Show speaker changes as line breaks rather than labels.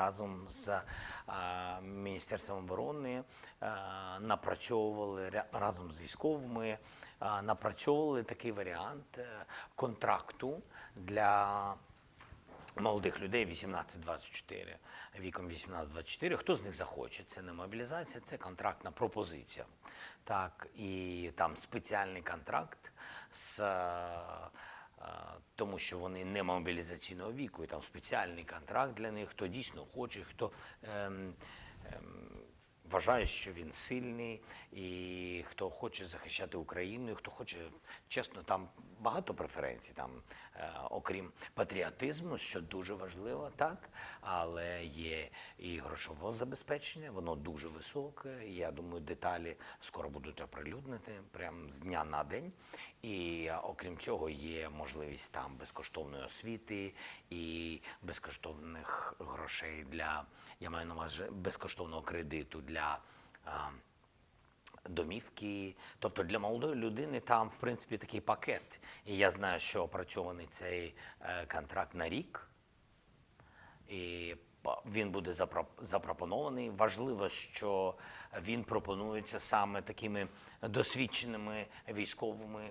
разом з Міністерством оборони напрацьовували разом з військовими, напрацьовували такий варіант е, контракту для молодих людей 18-24, віком 18-24. Хто з них захоче? Це не мобілізація, це контрактна пропозиція. Так, і там спеціальний контракт з. Тому що вони не мобілізаційного віку, і там спеціальний контракт для них, хто дійсно хоче, хто ем, ем, вважає, що він сильний, і хто хоче захищати Україну, і хто хоче, чесно, там багато преференцій, там, е, окрім патріотизму, що дуже важливо, так, але є і грошове забезпечення, воно дуже високе. Я думаю, деталі скоро будуть оприлюднити прямо з дня на день. І окрім цього, є можливість там безкоштовної освіти і безкоштовних грошей для я маю на увазі безкоштовного кредиту для. е, домівки. Тобто для молодої людини там, в принципі, такий пакет. І я знаю, що опрацьований цей е, контракт на рік. І він буде запро- запропонований. Важливо, що він пропонується саме такими досвідченими військовими